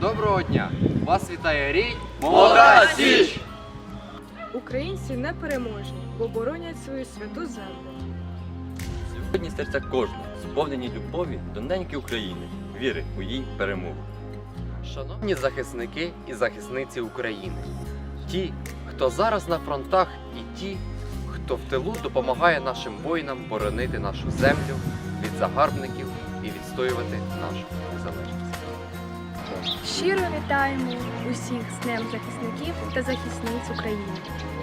Доброго дня! Вас вітає рій Молода Січ! Українці непереможні, бо боронять свою святу землю. Сьогодні серця кожного сповнені любові до неньки України, віри у її перемогу. Шановні захисники і захисниці України, ті, хто зараз на фронтах, і ті, хто в тилу допомагає нашим воїнам боронити нашу землю від загарбників і відстоювати нашу незалежність. Щиро вітаємо усіх з Днем захисників та захисниць України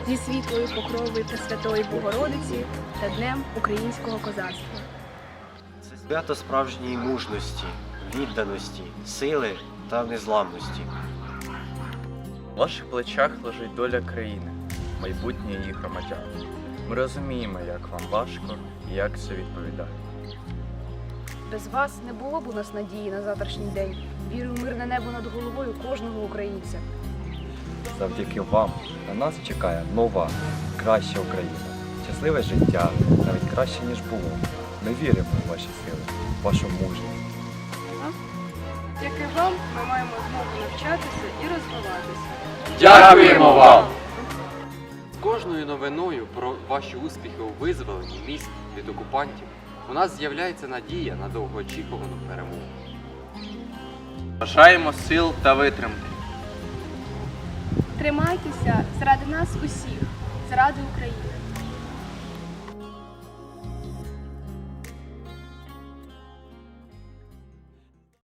зі світлою покровою Пресвятої Богородиці та Днем українського козацтва. Це свято справжньої мужності, відданості, сили та незламності. В ваших плечах лежить доля країни, майбутнє її громадян. Ми розуміємо, як вам важко і як це відповідає. Без вас не було б у нас надії на завтрашній день. Вірю в мирне небо над головою кожного українця. Завдяки вам на нас чекає нова, краща Україна, щасливе життя, навіть краще, ніж було. Ми віримо в ваші сили, в вашу мужність. Як і вам, ми маємо змогу навчатися і розвиватися. Дякуємо вам! З кожною новиною про ваші успіхи у визволенні міст від окупантів у нас з'являється надія на довгоочікувану перемогу. Бажаємо сил та витримки. Тримайтеся заради нас усіх, заради України.